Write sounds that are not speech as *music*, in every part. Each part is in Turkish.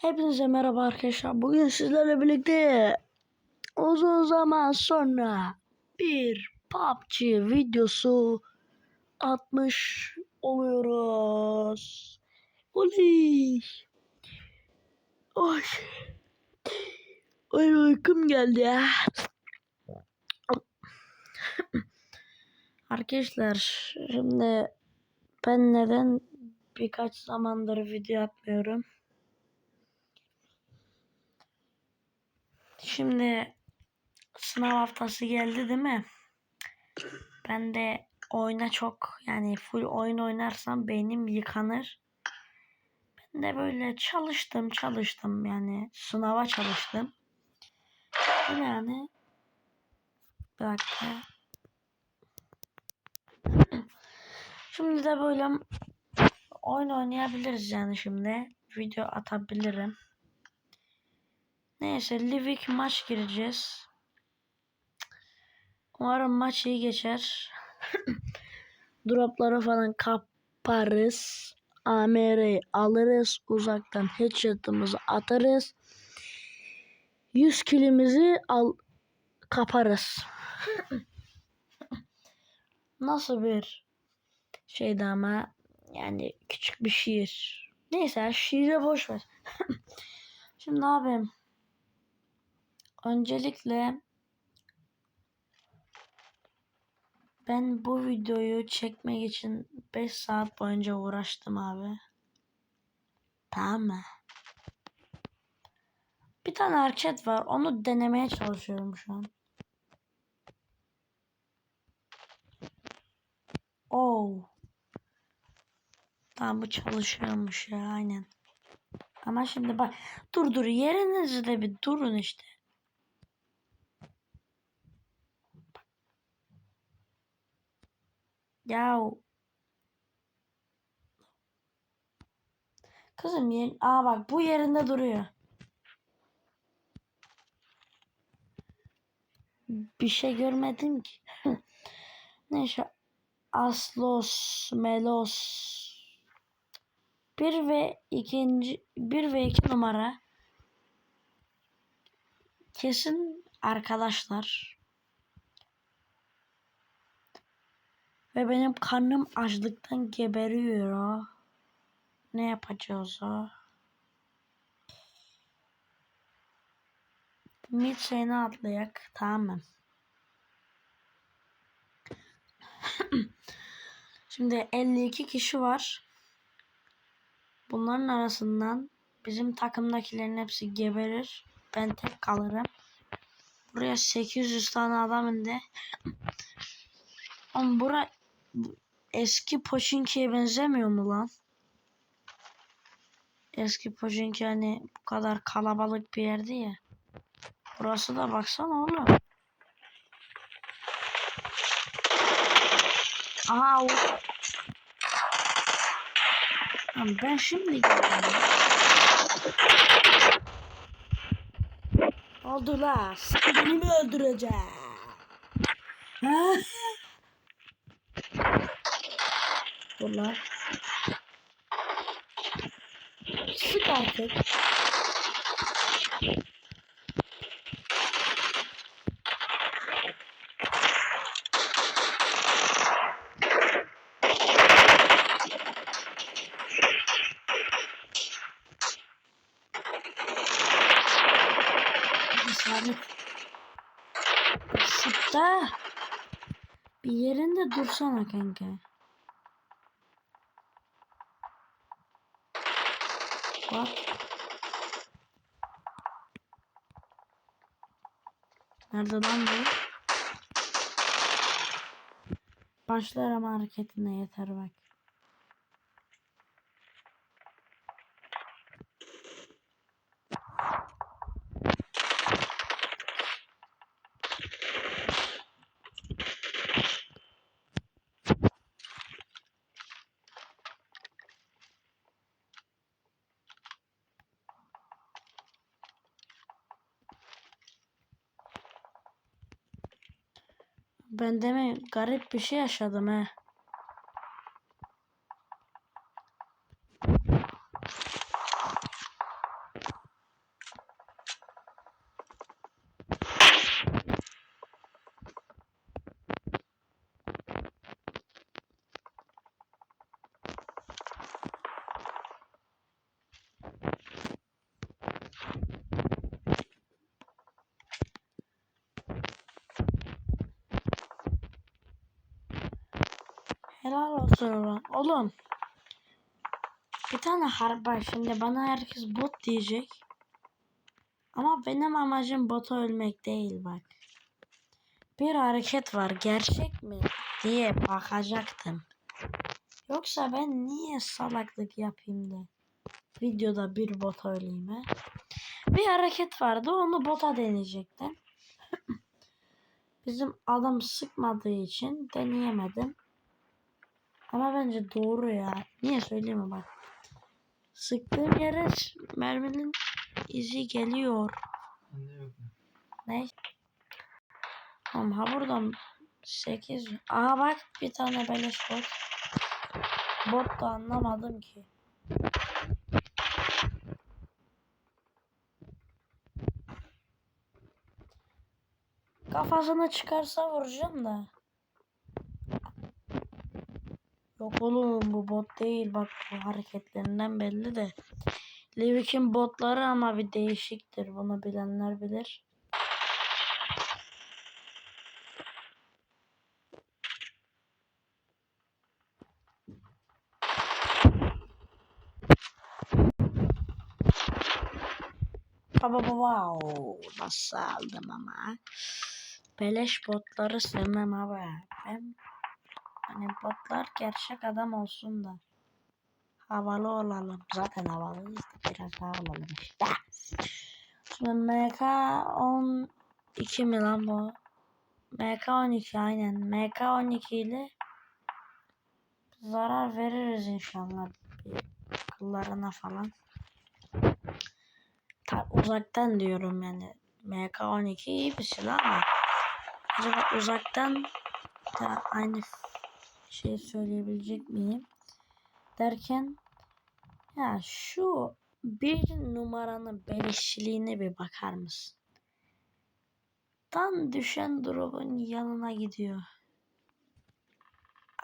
Hepinize merhaba arkadaşlar. Bugün sizlerle birlikte uzun zaman sonra bir PUBG videosu atmış oluyoruz. Oley. Oy. Ay uykum geldi ya. Arkadaşlar şimdi ben neden birkaç zamandır video atmıyorum? Şimdi sınav haftası geldi değil mi? Ben de oyuna çok yani full oyun oynarsam beynim yıkanır. Ben de böyle çalıştım çalıştım yani sınava çalıştım. Yani bir dakika. *clears throat* Şimdi de böyle oyun oynayabiliriz yani şimdi. Video atabilirim. Neyse Livik maç gireceğiz. Umarım maç iyi geçer. *laughs* Dropları falan kaparız. AMR'yi alırız. Uzaktan headshot'ımızı atarız. 100 kilimizi al kaparız. *laughs* Nasıl bir şeydi ama yani küçük bir şiir. Neyse şiire boş ver. *laughs* Şimdi abi öncelikle ben bu videoyu çekmek için 5 saat boyunca uğraştım abi. Tamam mı? Bir tane hareket var. Onu denemeye çalışıyorum şu an. Oh. Tamam bu çalışıyormuş ya aynen. Ama şimdi bak dur dur yerinizde bir durun işte. Ya Kızım yer Aa bak bu yerinde duruyor. Bir şey görmedim ki. *laughs* Neyse. Aslos, Melos. Bir ve ikinci bir ve iki numara. Kesin arkadaşlar. Ve benim karnım açlıktan geberiyor. Ne yapacağız o? Mid şeyini atlayak. Tamam. *clears throat* Şimdi 52 kişi var. Bunların arasından bizim takımdakilerin hepsi geberir. Ben tek kalırım. Buraya 800 tane adam indi. *clears throat* Ama bura eski Pochinki'ye benzemiyor mu lan? Eski Pochinki hani bu kadar kalabalık bir yerdi ya. Burası da baksana oğlum. Aha o. Ben şimdi geldim. Oldu la. Sen beni mi öldüreceksin? Ha? Lan. Sık artık. Saniye. Şutta. Bir yerinde dursana kanka. Bak. Nerede lan bu? Başlar ama hareketine yeter bak. Ben demin garip bir şey yaşadım he. Helal olsun ulan. Oğlum. Bir tane harp var şimdi bana herkes bot diyecek. Ama benim amacım bota ölmek değil bak. Bir hareket var gerçek mi diye bakacaktım. Yoksa ben niye salaklık yapayım da videoda bir bota öleyim he? Bir hareket vardı onu bota deneyecektim. *laughs* Bizim adam sıkmadığı için deneyemedim. Ama bence doğru ya. Niye söyleyeyim bak. Sıktığım yere merminin izi geliyor. Ne? Tamam ha buradan 8. Aha bak bir tane beleş bot. Bot da anlamadım ki. Kafasını çıkarsa vuracağım da. Yok oğlum bu bot değil bak bu hareketlerinden belli de. Livik'in botları ama bir değişiktir bunu bilenler bilir. Baba baba nasıl aldım ama. Beleş botları sevmem abi. Ben hani botlar gerçek adam olsun da. Havalı olalım. Zaten havalıyız da biraz daha olalım işte. Şimdi MK 12 mi lan bu? MK 12 aynen. MK 12 ile zarar veririz inşallah. Kıllarına falan. Ta, uzaktan diyorum yani. MK12 iyi bir silah ama acaba uzaktan da aynı şey söyleyebilecek miyim? Derken ya şu bir numaranın beleşçiliğine bir bakar mısın? Tam düşen drop'un yanına gidiyor.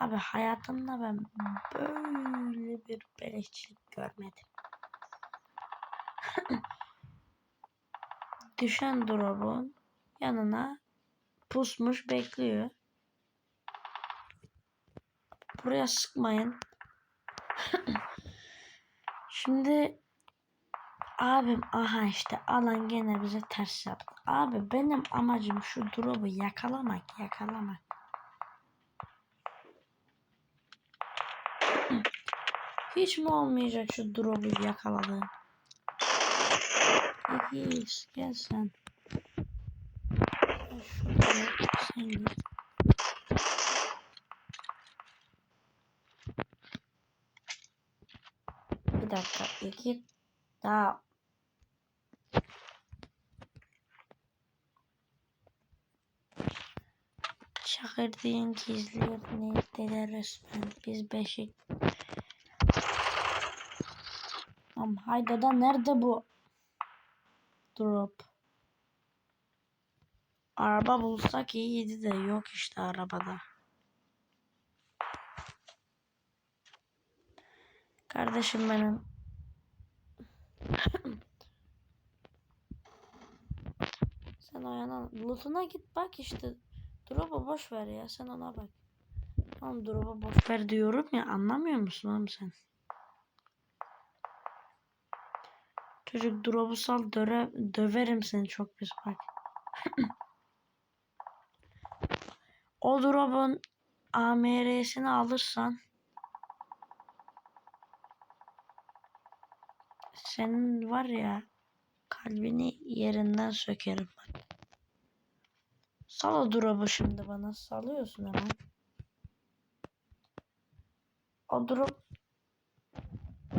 Abi hayatımda ben böyle bir beleşçilik görmedim. *laughs* düşen drop'un yanına pusmuş bekliyor. Buraya sıkmayın. *laughs* Şimdi abim aha işte alan gene bize ters yaptı. Abi benim amacım şu drop'u yakalamak yakalamak. *clears throat* Hiç mi olmayacak şu drop'u yakaladığım? Reis gel sen. Şuraya sen git. Dakika iki daha. Çakır diyen gizliyor neydeler resmen? Biz beşik. Tamam hayda da nerede bu drop? Araba bulsak iyiydi de yok işte arabada Kardeşim benim *clears throat* Sen o yana lootuna git bak işte. Drop'a boş ver ya sen ona bak. Tamam drop'a boş ver diyorum ya anlamıyor musun oğlum sen? Çocuk drop'u sal döre, döverim seni çok pis bak. *clears throat* o drop'un AMR'sini alırsan senin var ya kalbini yerinden sökerim bak. Sal drop'u şimdi bana. Salıyorsun hemen. O drop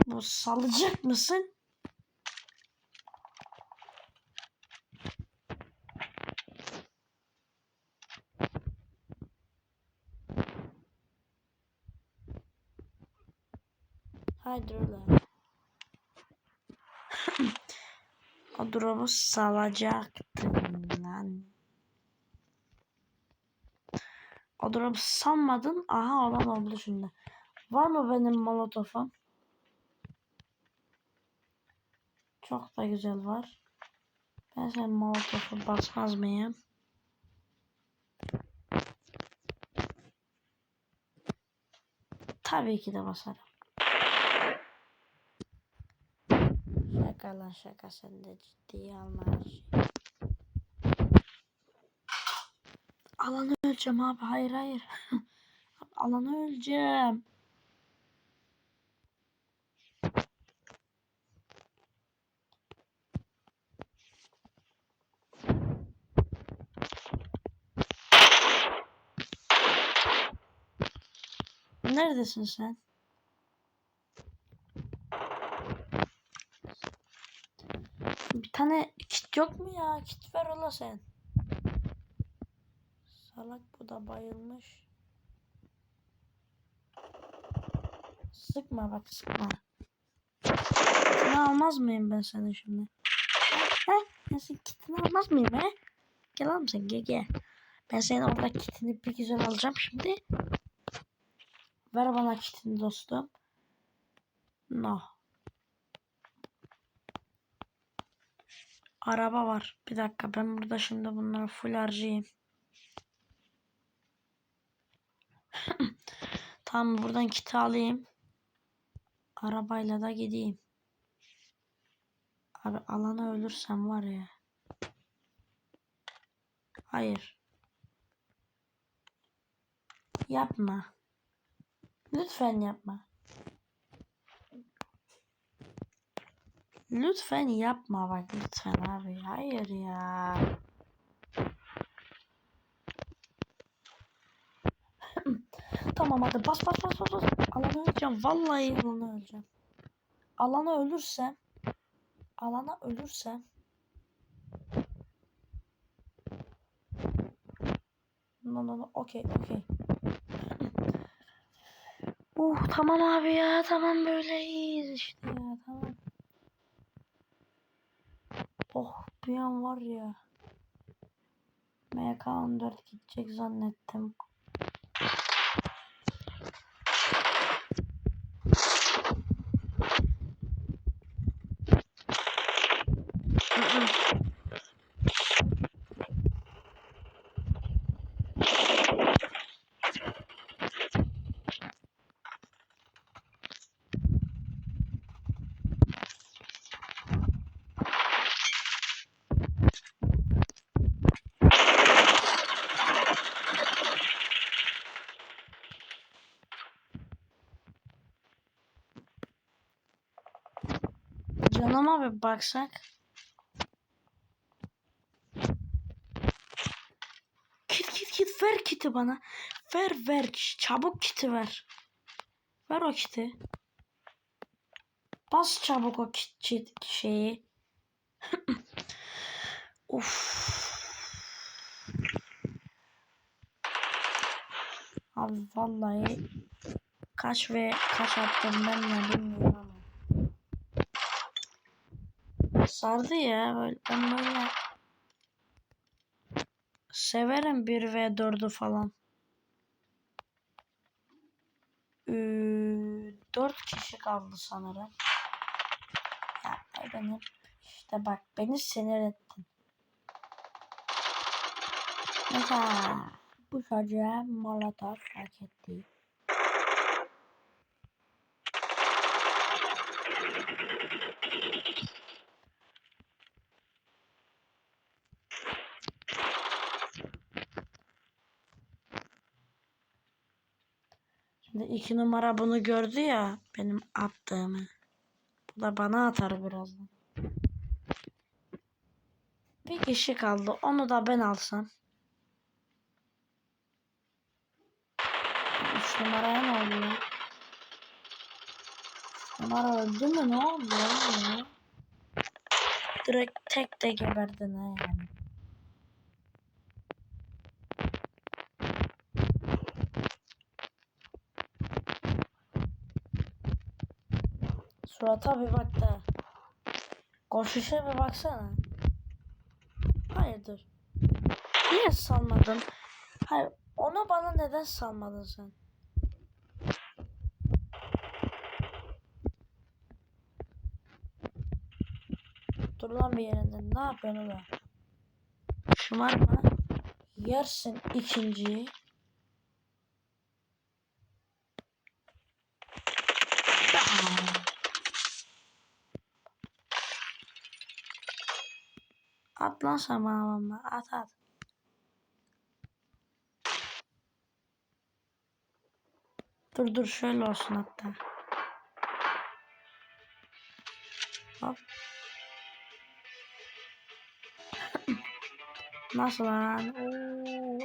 bu salacak mısın? Haydi. O drop'u salacaktın lan. O drop'u sanmadın. Aha olan oldu şimdi. Var mı benim molotofum? Çok da güzel var. Ben sen molotofu basmaz mıyım? Tabii ki de basarım. Şaka lan şaka sen de ciddiye alma her şeyi. Alanı öleceğim abi hayır hayır. *laughs* Alanı öleceğim. Neredesin sen? Bir tane kit yok mu ya? Kit ver ola sen. Salak bu da bayılmış. Sıkma bak sıkma. Kitini almaz mıyım ben senin şimdi? He? Ben kitini almaz mıyım he? Gel oğlum sen gel gel. Ben senin orada kitini bir güzel alacağım şimdi. Ver bana kitini dostum. No. Araba var. Bir dakika ben burada şimdi bunları full harcayayım. *clears throat* tamam buradan kiti alayım. Arabayla da gideyim. Abi alana ölürsem var ya. Hayır. Yapma. Lütfen yapma. Lütfen yapma bak lütfen abi. Hayır ya. *laughs* tamam hadi bas bas bas bas. Alana öleceğim. Vallahi alana öleceğim. Alana ölürsem alana ölürsem No no no. Okey okey. *laughs* Uh tamam abi ya tamam böyle iyiyiz işte ya tamam. Oh bir an var ya. MK14 gidecek zannettim. Canıma bir baksak. Kit kit kit ver kiti bana. Ver ver çabuk kiti ver. Ver o kiti. Bas çabuk o kit, şeyi. *clears throat* Uf. Abi vallahi kaç ve kaç attım ben de bilmiyorum ama. Sardı ya böyle ben böyle severim 1 ve 4'ü falan. Ee, 4 kişi kaldı sanırım. Ya ay benim işte bak beni sinir ettin. Mesela bu çocuğa molotof hak etti. İki numara bunu gördü ya benim attığımı. Bu da bana atar birazdan. Bir kişi kaldı. Onu da ben alsam. Üç numaraya ne oldu numara öldü mü? Ne oldu? Direkt tek de geberdin ha yani. Surata bir bak da. Koşuşa bir baksana. Hayırdır? Niye salmadın? Hayır, onu bana neden salmadın sen? Dur lan bir yerinde. Ne yapıyorsun oğlum? Şımarma. Yersin ikinciyi. Aa. At lan sen bana bomba. At at. Dur dur şöyle olsun hatta. Hop. *clears throat* Nasıl lan? Oo.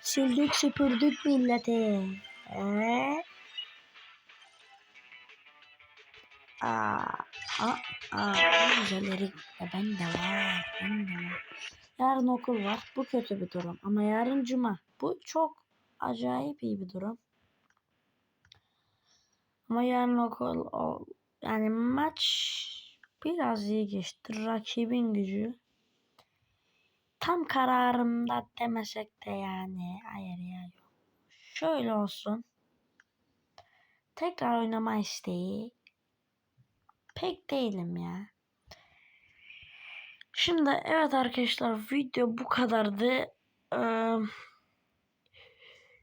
Sildik süpürdük milleti. Ee? Aa, aa, aa, güzelleri de bende var, bende var. Yarın okul var. Bu kötü bir durum. Ama yarın cuma. Bu çok acayip iyi bir durum. Ama yarın okul o, yani maç biraz iyi geçti. Rakibin gücü. Tam kararımda demesek de yani. Hayır ya yok. Şöyle olsun. Tekrar oynama isteği. Pek değilim ya. Şimdi evet arkadaşlar video bu kadardı. Ee,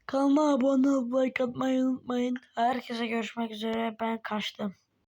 kanalıma abone olup like atmayı unutmayın. Herkese görüşmek üzere. Ben kaçtım.